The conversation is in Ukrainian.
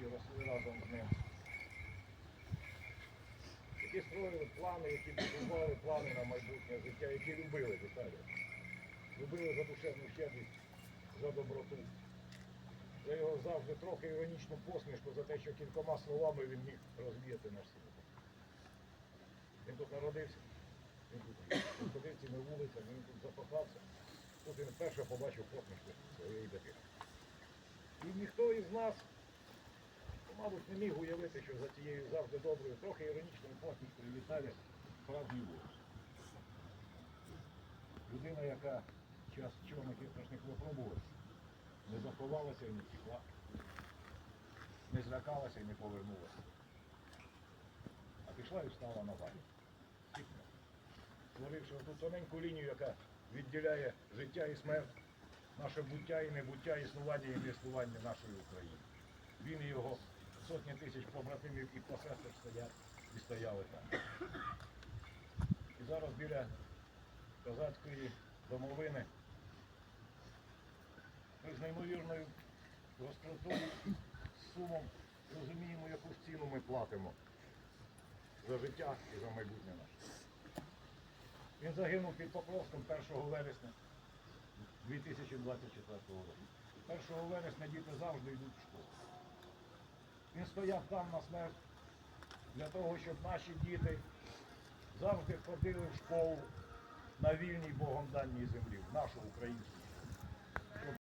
росли разом з ним. Які строїли плани, які будували плани на майбутнє життя, які любили Віталія. Любили за душевну щедрість, за доброту. За його завжди трохи іронічну посмішку за те, що кількома словами він міг розвіяти наш світ. Він тут народився, він тут ходив цими вулицями, він тут закохався. Тут він вперше побачив посмішку своєї дитини. І ніхто із нас, мабуть, не міг уявити, що за цією завжди доброю, трохи іронічною посмішкою Віталія справжній ворог. Людина, яка час чорних і страшних випробувань не заховалася і не втекла, не злякалася і не повернулася. А пішла і встала на валі. Створивши ту тоненьку лінію, яка відділяє життя і смерть, наше буття і небуття, існування і неіснування нашої України. Він і його сотні тисяч побратимів і посестер стоять і стояли там. І зараз біля козацької домовини ми з неймовірною гостротою, сумом розуміємо, яку ціну ми платимо за життя і за майбутнє наше. Він загинув під Покровськом 1 вересня 2024 року. 1 вересня діти завжди йдуть в школу. Він стояв там на смерть для того, щоб наші діти завжди ходили в школу на вільній Богом даній землі, в нашу українську